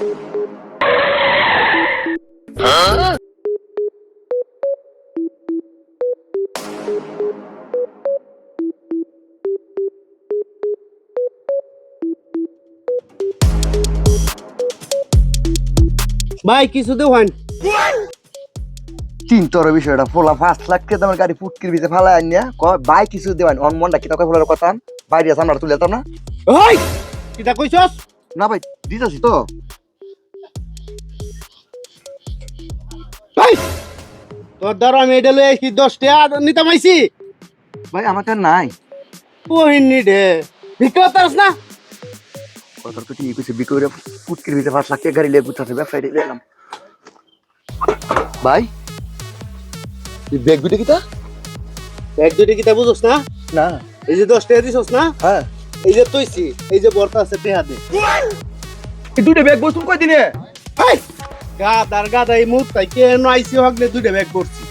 ভাই কিছু দেওয়ান। চিন্তর বিষয়টা ফোলা পাঁচ লাখ কে তোমার গাড়ি ফুটকির ভিতরে ফালা আনিয়া ক বাই কিছু দেবেন অন মনটা কি তোকে ফোলার কথা? বাইরে আমরা তুলে যেতাম না। ওই কিটা কইছস? না ভাই দিতেছি তো। তোর দ্বারা আমি এটা লই আইছি দশ টাকা নিতে পাইছি ভাই আমার কাছে নাই। ওহিন নি ঢে বিক্রেতারস না? কত তো ঠিক আছে বিকরে ফুটকির ভিতরে পাঁচ লাখ গাড়ি লেগে বুঝতে ব্যবসায়ী দিলাম ভাই এই ব্যাগ দুটো কিতা এক দুইটা কিতা বুঝছ না? না। এই যে দশ টাকা দিছস না? হ্যাঁ। এই যে তুইছি এই যে বর্তা আছে টেহা দে এই দুটো ব্যাগ বসুন কয় দিনে ভাই গাদার গাদা এই মুখ তাই কেন আইসি হকলে দুইটা ব্যাগ করছি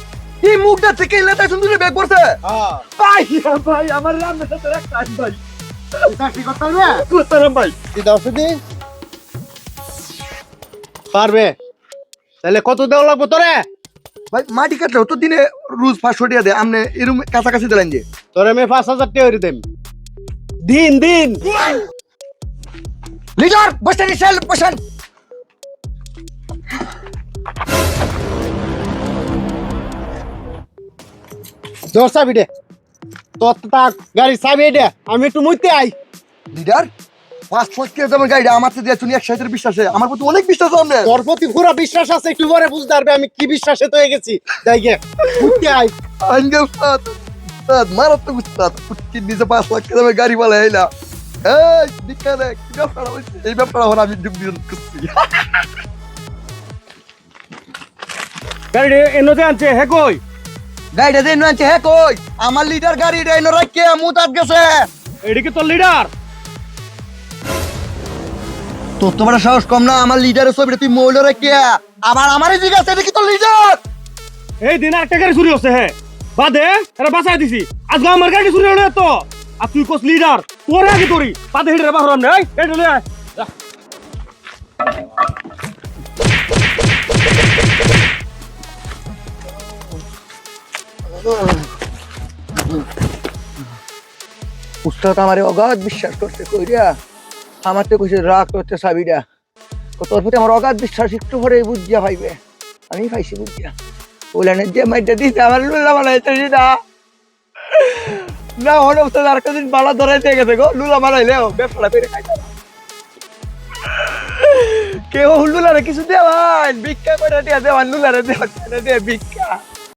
এই মুখটা থেকে এলে তাই দুটো ব্যাগ হ্যাঁ। ভাই ভাই আমার রাখতে ভাই। পারবে? তাহলে কত দেওয়া লাগবো তোরে? ভাই মাটি কাটলেও তো দিনে রোজ পাঁচশো টাকা দেয়। আপনি এরকম কাছাকাছি দিলেন যে। তোরে আমি পাঁচ হাজার টাকা দেম। দিন দিন। লিডার বসে সেল বসেন। জোর চাবি দে। তোর গাড়ি চাবি দে আমি একটু মুইতে আই। লিডার পাঁচ ফুট কে যেমন গাড়ি আমার তো চুনি এক সাইডের বিশ্বাসে আমার প্রতি অনেক বিশ্বাস আছে আপনার। তোর প্রতি পুরো বিশ্বাস আছে একটু পরে বুঝতে পারবে আমি কি বিশ্বাসে তো গেছি। তাই গে মুইতে আই। আঙ্গেল সাত সাত মারাত্মক উস্তাদ ফুটকির নিচে পাঁচ লাখ কে যেমন গাড়ি বলে এইলা এই দেখ কি ব্যাপারটা হইছে? এই ব্যাপারটা এখন আমি যোগ দিয়ে করছি। গাড়ি এনতে আনছে হে কই? গাড়িটা দিয়ে আনছে হ্যাঁ কই? আমার লিডার গাড়িটা এনে রাখকে মুতাত গেছে। এদিকে তোর লিডার তোর তো বড় সাহস কম না আমার লিডারের ছবিটা তুই মহিলা রাখকে আবার আমারই জিজ্ঞাসা এটা কি তোর লিডার এই দিন একটা গাড়ি চুরি হচ্ছে হে। বাদে এটা বাঁচাই দিছি। আজকে আমার গাড়ি চুরি হলো তো। আর তুই কোস লিডার তোর আগে তোরি। বাদে নাই চলে আয় উস্তাদ আমারে অগাধ বিশ্বাস করতে কইরা। আমার তো কইছে, রাগ চাবিটা তো তোর প্রতি আমার অগাধ বিশ্বাস একটু পরে বুঝিয়া পাইবে। আমি পাইছি বুঝিয়া। বললেন যে মাইটা দিতে আমার লুলা বানাইতে না। না হলে উস্তাদ আর কদিন বালা ধরাইতে গেছে গো, লুলা বানাইলেও ব্যবসা করে খাইতে। কেউ লুলারে কিছু দেওয়ান ভিক্ষা করে দিয়া দেওয়ান লুলারে দেওয়ান দিয়ে ভিক্ষা।